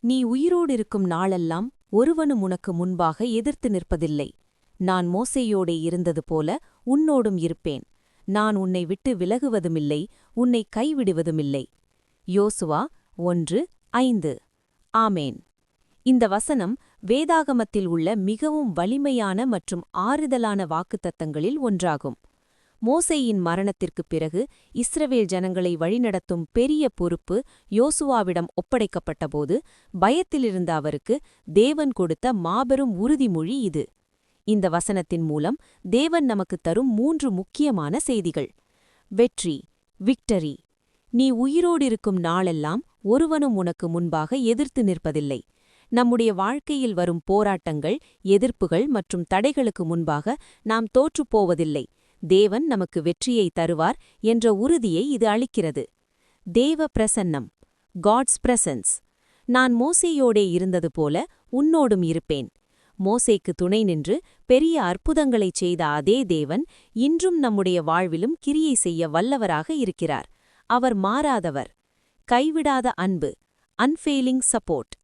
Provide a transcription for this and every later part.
நீ உயிரோடிருக்கும் நாளெல்லாம் ஒருவனும் உனக்கு முன்பாக எதிர்த்து நிற்பதில்லை. நான் மோசையோடே இருந்தது போல உன்னோடும் இருப்பேன். நான் உன்னை விட்டு விலகுவதுமில்லை உன்னை கைவிடுவதுமில்லை. யோசுவா ஒன்று ஐந்து. ஆமேன். இந்த வசனம் வேதாகமத்தில் உள்ள மிகவும் வலிமையான மற்றும் ஆறுதலான வாக்குத்தத்தங்களில் ஒன்றாகும். மோசேயின் மரணத்திற்குப் பிறகு இஸ்ரவேல் ஜனங்களை வழிநடத்தும் பெரிய பொறுப்பு யோசுவாவிடம் ஒப்படைக்கப்பட்டபோது பயத்திலிருந்த அவருக்கு தேவன் கொடுத்த மாபெரும் உறுதிமொழி இது. இந்த வசனத்தின் மூலம் தேவன் நமக்குத் தரும் மூன்று முக்கியமான செய்திகள். வெற்றி விக்டரி. நீ உயிரோடிருக்கும் நாளெல்லாம் ஒருவனும் உனக்கு முன்பாக எதிர்த்து நிற்பதில்லை. நம்முடைய வாழ்க்கையில் வரும் போராட்டங்கள் எதிர்ப்புகள் மற்றும் தடைகளுக்கு முன்பாக நாம் தோற்றுப்போவதில்லை தேவன் நமக்கு வெற்றியை தருவார் என்ற உறுதியை இது அளிக்கிறது. தேவ பிரசன்னம் காட்ஸ் பிரசன்ஸ் நான் மோசேயோடே இருந்தது போல உன்னோடும் இருப்பேன். மோசேக்கு துணை நின்று பெரிய அற்புதங்களைச் செய்த அதே தேவன் இன்றும் நம்முடைய வாழ்விலும் கிரியை செய்ய வல்லவராக இருக்கிறார். அவர் மாறாதவர். கைவிடாத அன்பு அன்ஃபெயிலிங் சப்போர்ட்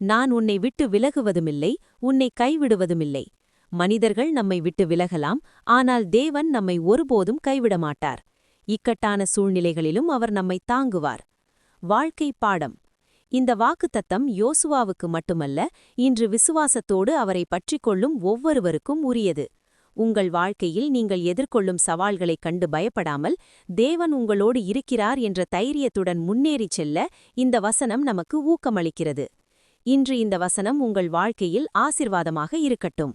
நான் உன்னை விட்டு விலகுவதுமில்லை உன்னை கைவிடுவதுமில்லை. மனிதர்கள் நம்மை விட்டு விலகலாம் ஆனால் தேவன் நம்மை ஒருபோதும் கைவிட மாட்டார் இக்கட்டான சூழ்நிலைகளிலும் அவர் நம்மை தாங்குவார். வாழ்க்கை பாடம். இந்த வாக்குத்தத்தம் யோசுவாவுக்கு மட்டுமல்ல இன்று விசுவாசத்தோடு அவரை பற்றிக்கொள்ளும் ஒவ்வொருவருக்கும் உரியது. உங்கள் வாழ்க்கையில் நீங்கள் எதிர்கொள்ளும் சவால்களைக் கண்டு பயப்படாமல் தேவன் உங்களோடு இருக்கிறார் என்ற தைரியத்துடன் முன்னேறிச் செல்ல இந்த வசனம் நமக்கு ஊக்கமளிக்கிறது. இன்று இந்த வசனம் உங்கள் வாழ்க்கையில் ஆசிர்வாதமாக இருக்கட்டும்.